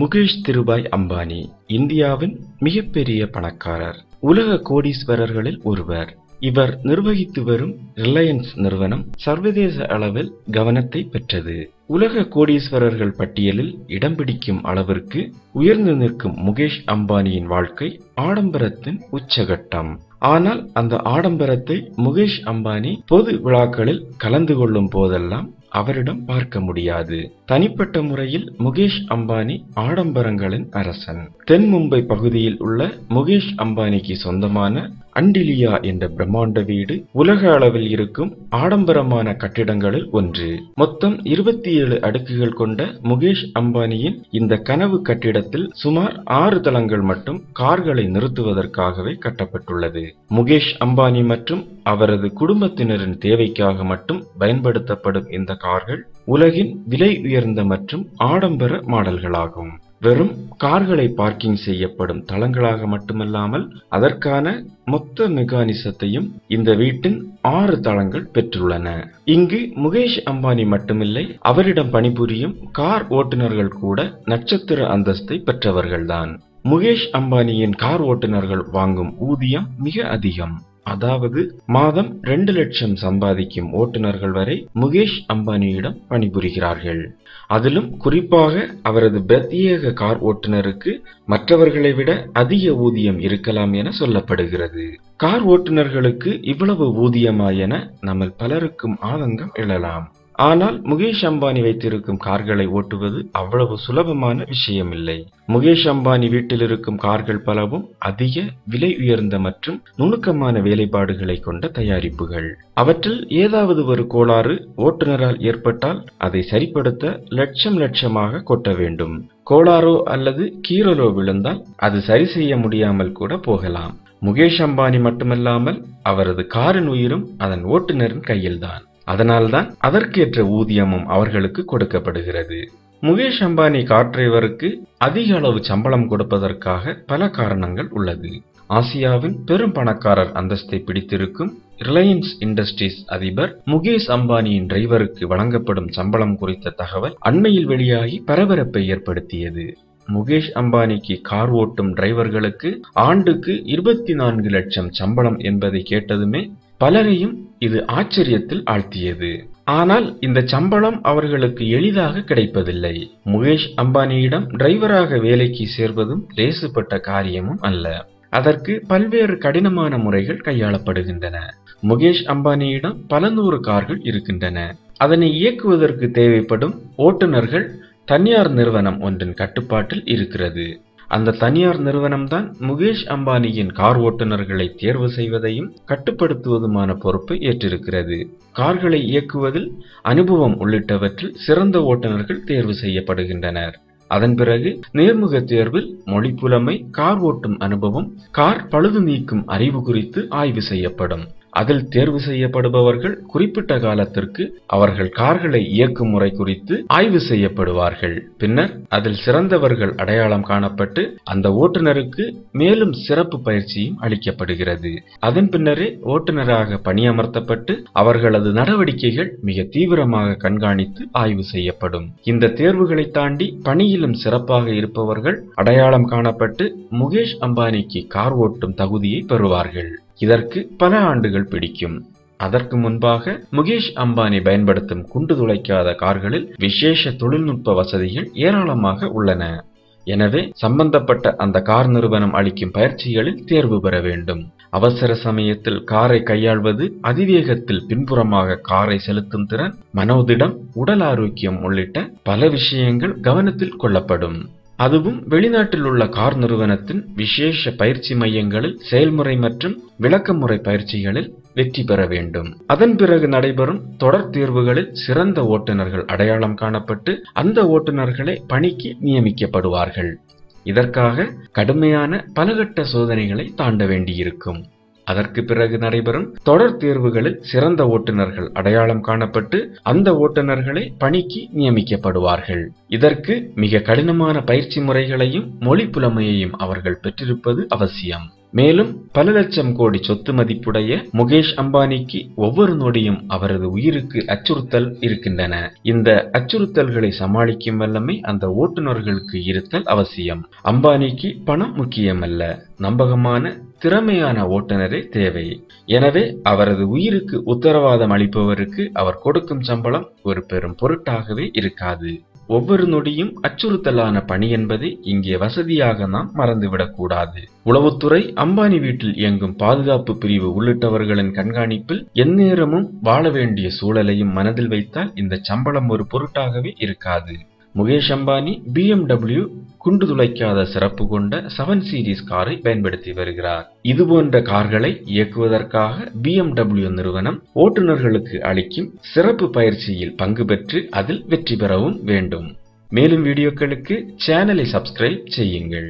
முகேஷ் திருபாய் அம்பானி இந்தியாவின் மிகப்பெரிய பணக்காரர் உலக கோடீஸ்வரர்களில் ஒருவர். இவர் நிர்வகித்து வரும் ரிலையன்ஸ் நிறுவனம் சர்வதேச அளவில் கவனத்தை பெற்றது. உலக கோடீஸ்வரர்கள் பட்டியலில் இடம் பிடிக்கும் அளவிற்கு உயர்ந்து நிற்கும் முகேஷ் அம்பானியின் வாழ்க்கை ஆடம்பரத்தின் உச்சகட்டம். ஆனால் அந்த ஆடம்பரத்தை முகேஷ் அம்பானி பொது விழாக்களில் கலந்து கொள்ளும் போதெல்லாம் அவரிடம் பார்க்க முடியாது. தனிப்பட்ட முறையில் முகேஷ் அம்பானி ஆடம்பரங்களின் அரசன். தென் மும்பை பகுதியில் உள்ள முகேஷ் அம்பானிக்கு சொந்தமான அண்டிலியா என்ற பிரம்மாண்ட வீடு உலக அளவில் இருக்கும் ஆடம்பரமான கட்டிடங்களில் ஒன்று. மொத்தம் இருபத்தி ஏழு அடுக்குகள் கொண்ட முகேஷ் அம்பானியின் இந்த கனவு கட்டிடத்தில் சுமார் ஆறு தளங்கள் மட்டும் கார்களை நிறுத்துவதற்காகவே கட்டப்பட்டுள்ளது. முகேஷ் அம்பானி மற்றும் அவரது குடும்பத்தினரின் தேவைக்காக மட்டும் பயன்படுத்தப்படும் இந்த கார்கள் உலகின் விலை உயர்ந்த மற்றும் ஆடம்பர மாடல்களாகும். வெறும் கார்களை பார்க்கிங் செய்யப்படும் தளங்களாக மட்டுமல்லாமல் அதற்கான மொத்த மெக்கானிசத்தையும் இந்த வீட்டின் ஆறு தளங்கள் பெற்றுள்ளன. இங்கு முகேஷ் அம்பானி மட்டுமில்லை அவரிடம் பணிபுரியும் கார் ஓட்டுநர்கள் கூட நட்சத்திர அந்தஸ்தை பெற்றவர்கள்தான். முகேஷ் அம்பானியின் கார் ஓட்டுநர்கள் வாங்கும் ஊதியம் மிக அதிகம். அதாவது மாதம் ரெண்டு லட்சம் சம்பாதிக்கும் ஓட்டுநர்கள் வரை முகேஷ் அம்பானியிடம் பணிபுரிகிறார்கள். அதிலும் குறிப்பாக அவரது பிரத்யேக கார் ஓட்டுநருக்கு மற்றவர்களை விட அதிக ஊதியம் இருக்கலாம் என சொல்லப்படுகிறது. கார் ஓட்டுநர்களுக்கு இவ்வளவு ஊதியமா என நம்ம பலருக்கும் ஆதங்கம் எழலாம். ஆனால் முகேஷ் அம்பானி வைத்திருக்கும் கார்களை ஓட்டுவது அவ்வளவு சுலபமான விஷயமில்லை. முகேஷ் அம்பானி வீட்டில் இருக்கும் கார்கள் பலவும் அதிக விலை உயர்ந்த மற்றும் நுணுக்கமான வேலைப்பாடுகளை கொண்ட தயாரிப்புகள். அவற்றில் ஏதாவது ஒரு கோளாறு ஓட்டுநரால் ஏற்பட்டால் அதை சரிப்படுத்த லட்சம் லட்சமாக கொட்ட வேண்டும். கோளாரோ அல்லது கீறலோ விழுந்தால் அது சரி செய்ய முடியாமல் கூட போகலாம். முகேஷ் அம்பானி மட்டுமல்லாமல் அவரது காரின் உயிரும் அதன் ஓட்டுநரின் கையில்தான். அதனால்தான் அதற்கேற்ற ஊதியமும் அவர்களுக்கு கொடுக்கப்படுகிறது. முகேஷ் அம்பானி கார் டிரைவருக்கு அதிக அளவு சம்பளம் கொடுப்பதற்காக பல காரணங்கள் உள்ளது. ஆசியாவின் பெரும் பணக்காரர் அந்தஸ்தை பிடித்திருக்கும் ரிலையன்ஸ் இண்டஸ்ட்ரீஸ் அதிபர் முகேஷ் அம்பானியின் டிரைவருக்கு வழங்கப்படும் சம்பளம் குறித்த தகவல் அண்மையில் வெளியாகி பரபரப்பை ஏற்படுத்தியது. முகேஷ் அம்பானிக்கு கார் ஓட்டும் டிரைவர்களுக்கு ஆண்டுக்கு இருபத்தி நான்கு லட்சம் சம்பளம் என்பதை கேட்டதுமே பலரையும் இது ஆச்சரியத்தில் ஆழ்த்தியது. ஆனால் இந்த சம்பளம் அவர்களுக்கு எளிதாக கிடைப்பதில்லை. முகேஷ் அம்பானியிடம் டிரைவராக வேலைக்கு சேர்வதும் லேசுப்பட்ட காரியமும் அல்ல. அதற்கு பல்வேறு கடினமான முறைகள் கையாளப்படுகின்றன. முகேஷ் அம்பானியிடம் பல நூறு கார்கள் இருக்கின்றன. அதனை இயக்குவதற்கு தேவைப்படும் ஓட்டுநர்கள் தனியார் நிறுவனம் ஒன்றின் கட்டுப்பாட்டில் இருக்கிறது. அந்த தனியார் நிறுவனம்தான் முகேஷ் அம்பானியின் கார் ஓட்டுநர்களை தேர்வு செய்வதையும் கட்டுப்படுத்துவதுமான பொறுப்பை ஏற்றிருக்கிறது. கார்களை இயக்குவதில் அனுபவம் உள்ளிட்டவற்றில் சிறந்த ஓட்டுநர்கள் தேர்வு செய்யப்படுகின்றனர். அதன் பிறகு நேர்முக தேர்வில் மொழி புலமை கார் ஓட்டும் அனுபவம் கார் பழுது நீக்கும் அறிவு குறித்து ஆய்வு செய்யப்படும். அதில் தேர்வு செய்யப்படுபவர்கள் குறிப்பிட்ட காலத்திற்கு அவர்கள் கார்களை இயக்கும் முறை குறித்து ஆய்வு செய்யப்படுவார்கள். பின்னர் அதில் சிறந்தவர்கள் அடையாளம் காணப்பட்டு அந்த ஓட்டுநருக்கு மேலும் சிறப்பு பயிற்சியும் அளிக்கப்படுகிறது. அதன் பின்னரே ஓட்டுநராக பணியமர்த்தப்பட்டு அவர்களது நடவடிக்கைகள் மிக தீவிரமாக கண்காணித்து ஆய்வு செய்யப்படும். இந்த தேர்வுகளை தாண்டி பணியிலும் சிறப்பாக இருப்பவர்கள் அடையாளம் காணப்பட்டு முகேஷ் அம்பானிக்கு கார் ஓட்டும் தகுதியை பெறுவார்கள். இதற்கு பல ஆண்டுகள் பிடிக்கும். அதற்கு முன்பாக முகேஷ் அம்பானி பயன்படுத்தும் குண்டு துளைக்காத கார்களில் விசேஷ தொழில்நுட்ப வசதிகள் ஏராளமாக உள்ளன. எனவே சம்பந்தப்பட்ட அந்த கார் நிறுவனம் அளிக்கும் பயிற்சிகளில் தேர்வு பெற வேண்டும். அவசர சமயத்தில் காரை கையாள்வது அதிவேகத்தில் பின்புறமாக காரை செலுத்தும் திறன் மனோதிடம் உடல் ஆரோக்கியம் உள்ளிட்ட பல விஷயங்கள் கவனத்தில் கொள்ளப்படும். அதுவும் வெளிநாட்டில் உள்ள கார் நிறுவனத்தின் விசேஷ பயிற்சி மையங்களில் செயல்முறை மற்றும் விளக்கமுறை பயிற்சிகளில் வெற்றி பெற வேண்டும். அதன் பிறகு நடைபெறும் தொடர் தேர்வுகளில் சிறந்த ஓட்டுநர்கள் அடையாளம் காணப்பட்டு அந்த ஓட்டுநர்களே பணிக்கு நியமிக்கப்படுவார்கள். இதற்காக கடுமையான பலகட்ட சோதனைகளை தாண்ட வேண்டியிருக்கும். அதற்கு பிறகு நடைபெறும் தொடர் தேர்வுகளில் சிறந்த ஓட்டுநர்கள் அடையாளம் காணப்பட்டு அந்த ஓட்டுநர்களை பணிக்கு நியமிக்கப்படுவார்கள். இதற்கு மிக கடினமான பயிற்சி முறைகளையும் மொழி புலமையையும் அவர்கள் பெற்றிருப்பது அவசியம். மேலும் பல லட்சம் கோடி சொத்து மதிப்புடைய முகேஷ் அம்பானிக்கு ஒவ்வொரு நொடியும் அவரது உயிருக்கு அச்சுறுத்தல் இருக்கின்றன. இந்த அச்சுறுத்தல்களை சமாளிக்கும் வல்லமை அந்த ஓட்டுநர்களுக்கு இருத்தல் அவசியம். அம்பானிக்கு பணம் முக்கியமல்ல நம்பகமான திறமையான ஓட்டுநரே தேவை. எனவே அவரது உயிருக்கு உத்தரவாதம் அளிப்பவருக்கு அவர் கொடுக்கும் சம்பளம் ஒரு பெரும் பொருட்டாகவே இருக்காது. ஒவ்வொரு நொடியும் அச்சுறுத்தலான பணி என்பதை இங்கே வசதியாக நாம் மறந்துவிடக்கூடாது. உளவுத்துறை அம்பானி வீட்டில் இயங்கும் பாதுகாப்பு பிரிவு உள்ளிட்டவர்களின் கண்காணிப்பில் எந்நேரமும் வாழ வேண்டிய சூழலையும் மனதில் வைத்தால் இந்த சம்பளம் ஒரு பொருட்டாகவே இருக்காது. முகேஷ் அம்பானி பிஎம்டபிள்யூ குண்டு துளைக்காத சிறப்பு கொண்ட செவன் சீரிஸ் காரை பயன்படுத்தி வருகிறார். இதுபோன்ற கார்களை இயக்குவதற்காக பிஎம்டபிள்யூ நிறுவனம் ஓட்டுநர்களுக்கு அளிக்கும் சிறப்பு பயிற்சியில் பங்கு பெற்று அதில் வெற்றி பெறவும் வேண்டும். மேலும் வீடியோக்களுக்கு சேனலை சப்ஸ்கிரைப் செய்யுங்கள்.